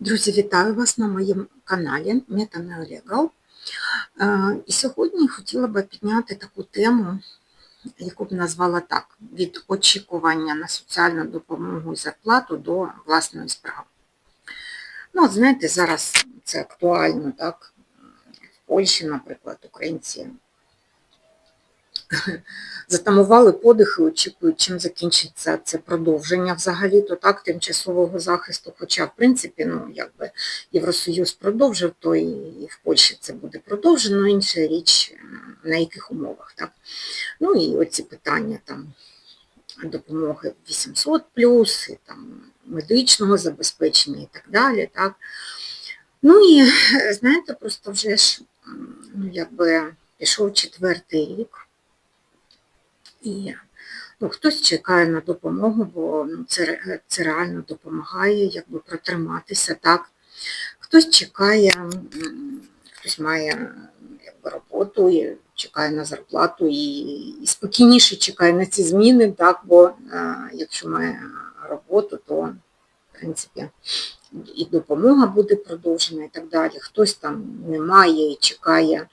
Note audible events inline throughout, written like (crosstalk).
Друзі, вітаю вас на моєму каналі Мета Neolegal. Е, І сьогодні хотіла би підняти таку тему, яку б назвала так: від очікування на соціальну допомогу і зарплату до власної справи. Ну, знаєте, зараз це актуально, так? В Польщі, наприклад, українці (laughs) затамували подихи, очікують, чим закінчиться це продовження взагалі-то так, тимчасового захисту. Хоча, в принципі, ну, якби Євросоюз продовжив, то і в Польщі це буде продовжено, інша річ, на яких умовах. так. Ну і оці питання там допомоги 800 і там медичного забезпечення і так далі. так. Ну і знаєте, просто вже ж ну, якби пішов четвертий рік. І ну, хтось чекає на допомогу, бо ну, це, це реально допомагає якби протриматися. так. Хтось чекає, хтось має якби, роботу, і чекає на зарплату і, і спокійніше чекає на ці зміни, так, бо а, якщо має роботу, то в принципі і допомога буде продовжена і так далі. Хтось там не має і чекає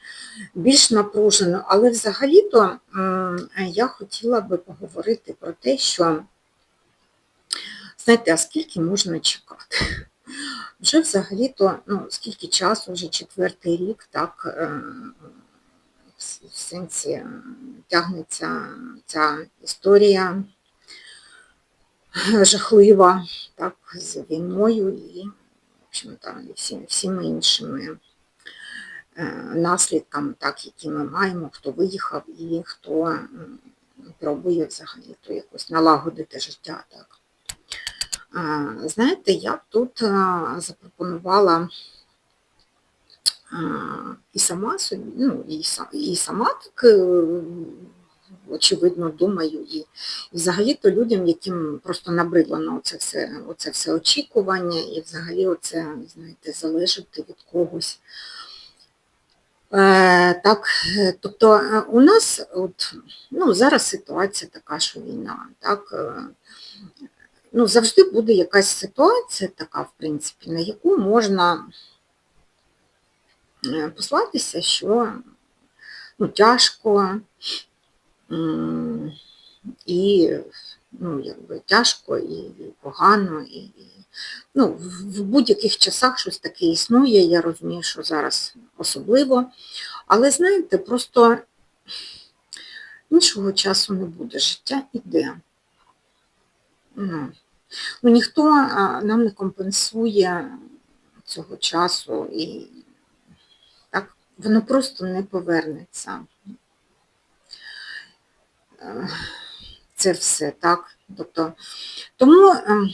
більш напружено. Але взагалі-то я хотіла би поговорити про те, що, знаєте, а скільки можна чекати? Вже взагалі-то, ну, скільки часу, вже четвертий рік, так, е, в сенсі тягнеться ця історія (laughs) жахлива, так, з війною і, в общем, там, і всі, всіми іншими е, наслідками, так, які ми маємо, хто виїхав і хто пробує взагалі то якось налагодити життя. Так. Знаєте, я б тут запропонувала і сама собі, ну, і, і сама так, е, очевидно, думаю, і, і взагалі-то людям, яким просто набридло на оце все, оце все очікування, і взагалі оце, знаєте, залежати від когось. Е, так, тобто е, у нас от, ну, зараз ситуація така, що війна. Так, е, ну, завжди буде якась ситуація така, в принципі, на яку можна послатися, що ну, тяжко і ну, якби, тяжко і, і погано. І, і, ну, в будь-яких часах щось таке існує, я розумію, що зараз особливо. Але знаєте, просто іншого часу не буде, життя іде. Ну, ну, ніхто нам не компенсує цього часу і так, воно просто не повернеться. Це все, так? Тобто, тому, ем,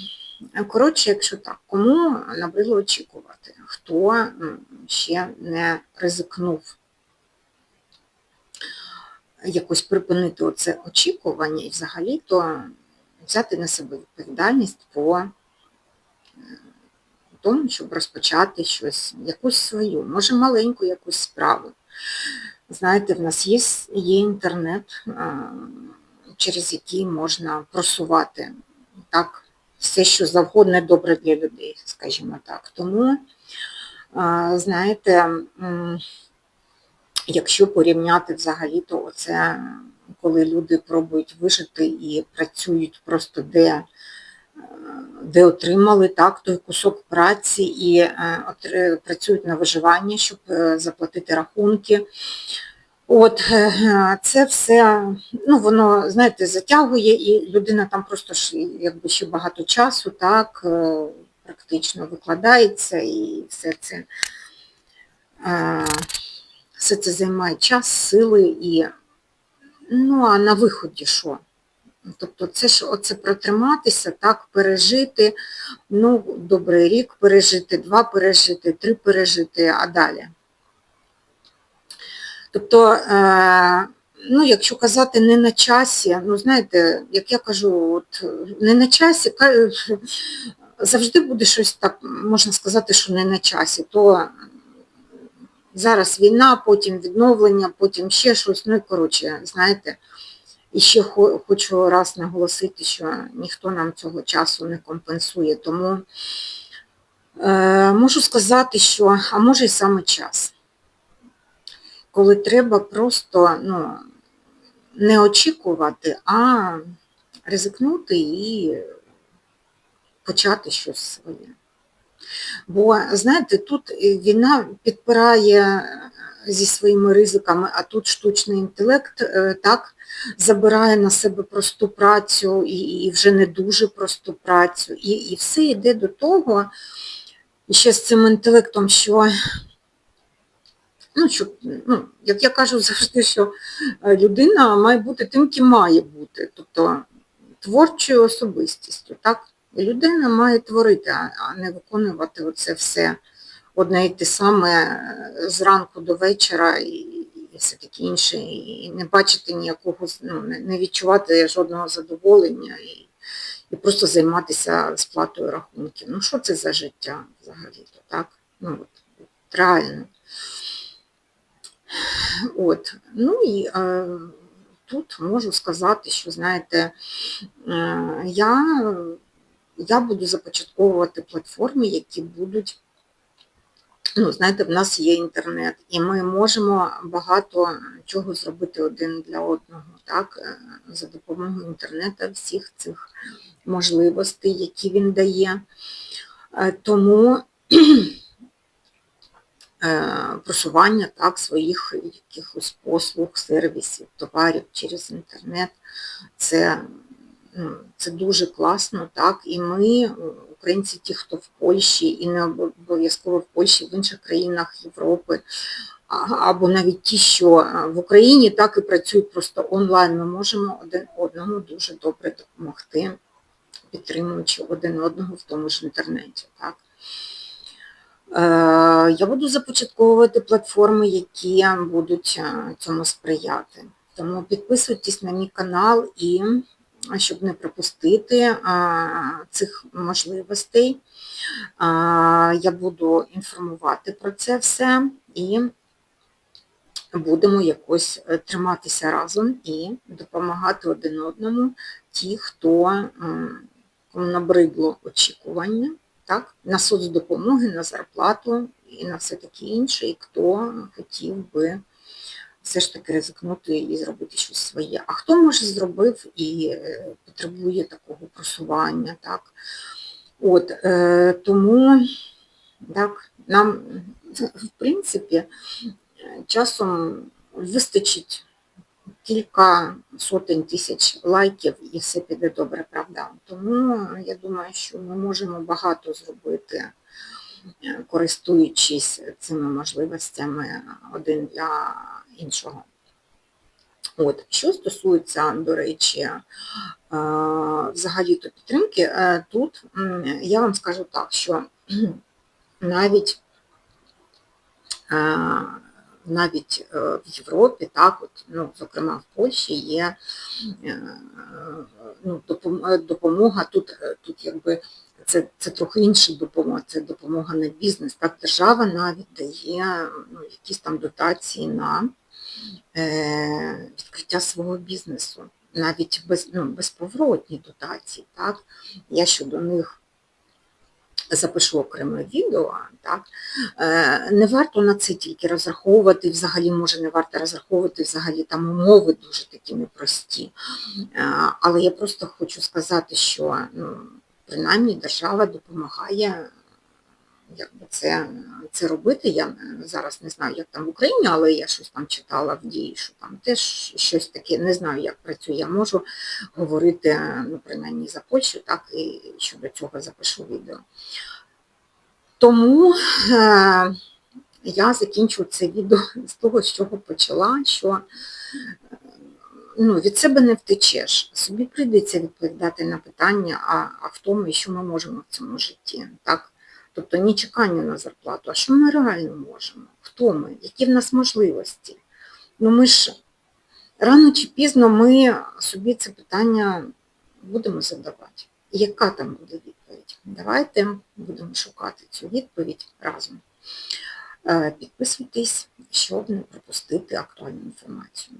коротше, якщо так, кому набридло очікувати, хто ще не ризикнув якось припинити оце очікування і взагалі-то взяти на себе відповідальність по е, тому, щоб розпочати щось, якусь свою, може маленьку якусь справу. Знаєте, в нас є, є інтернет, е, через який можна просувати так, все, що завгодно добре для людей, скажімо так. Тому, е, знаєте, якщо порівняти взагалі-то оце, коли люди пробують вижити і працюють просто де, де отримали так, той кусок праці і е, працюють на виживання, щоб е, заплатити рахунки. От е, це все, ну воно, знаєте, затягує, і людина там просто ж якби ще багато часу, так, практично викладається і все це. все це займає час, сили і ну а на виході що? Тобто це ж оце протриматися, так, пережити, ну, добрий рік пережити, два пережити, три пережити, а далі. Тобто, е, ну, якщо казати не на часі, ну знаєте, як я кажу, от не на часі, завжди буде щось так, можна сказати, що не на часі, то зараз війна, потім відновлення, потім ще щось. Ну і коротше, знаєте, і ще хо- хочу раз наголосити, що ніхто нам цього часу не компенсує. Тому Е, Можу сказати, що, а може й саме час, коли треба просто ну, не очікувати, а ризикнути і почати щось своє. Бо, знаєте, тут війна підпирає зі своїми ризиками, а тут штучний інтелект е, так забирає на себе просту працю і, і вже не дуже просту працю. І, і все йде до того, і ще з цим інтелектом, що, ну, що, ну, як я кажу завжди, що е, людина має бути тим, ким має бути, тобто творчою особистістю. так? Людина має творити, а не виконувати оце все одне і те саме е, зранку до вечора і, і все таке інше, і не бачити ніякого, ну, не відчувати жодного задоволення і, і просто займатися сплатою рахунків. Ну що це за життя взагалі-то, так? Ну, от, от, реально. От, ну і е, тут можу сказати, що, знаєте, е, я я буду започатковувати платформи, які будуть, ну, знаєте, в нас є інтернет, і ми можемо багато чого зробити один для одного, так, е, за допомогою інтернету, всіх цих можливостей, які він дає. Е, тому (clears throat) е, просування так, своїх якихось послуг, сервісів, товарів через інтернет, це Ну, це дуже класно, так, і ми, українці, ті, хто в Польщі, і не обов'язково в Польщі, в інших країнах Європи, або навіть ті, що в Україні так і працюють просто онлайн, ми можемо один одному дуже добре допомогти, підтримуючи один одного в тому ж інтернеті. Так. Е, я буду започатковувати платформи, які будуть е, цьому сприяти. Тому підписуйтесь на мій канал і щоб не пропустити цих можливостей. Я буду інформувати про це все і будемо якось е, триматися разом і допомагати один одному ті, хто набридло очікування так, на соцдопомоги, на зарплату і на все таке інше, і хто хотів би все ж таки ризикнути і зробити щось своє. А хто може зробив і е, потребує такого просування, так? От, е, Тому так, нам, в принципі, часом вистачить кілька сотень тисяч лайків і все піде добре, правда. Тому я думаю, що ми можемо багато зробити користуючись цими можливостями один для іншого. От, Що стосується, до речі, взагалі-то підтримки, е, тут я вам скажу так, що (clears throat) навіть навіть е, в Європі, так, от, ну, зокрема в Польщі, є е, ну, допомога тут, тут якби це це трохи інша допомога, це допомога на бізнес. Так, Держава навіть дає ну, якісь там дотації на е, відкриття свого бізнесу, навіть без, ну, безповоротні дотації. Так? Я щодо них запишу окреме відео, так? Е, не варто на це тільки розраховувати, взагалі, може, не варто розраховувати взагалі там умови дуже такі непрості. Е, але я просто хочу сказати, що ну, принаймні держава допомагає якби це це робити. Я зараз не знаю, як там в Україні, але я щось там читала в дії, що там теж щось таке, не знаю, як працює. Я можу говорити, ну, принаймні за Польщу, так, і щодо цього запишу відео. Тому е, я закінчу це відео (laughs) з того, з чого почала, що ну, від себе не втечеш. Собі прийдеться відповідати на питання, а а хто ми і що ми можемо в цьому житті. Так? Тобто не чекання на зарплату, а що ми реально можемо? Хто ми? Які в нас можливості? Ну ми ж рано чи пізно ми собі це питання будемо задавати. Яка там буде відповідь? Давайте будемо шукати цю відповідь разом. Е, підписуйтесь, щоб не пропустити актуальну інформацію.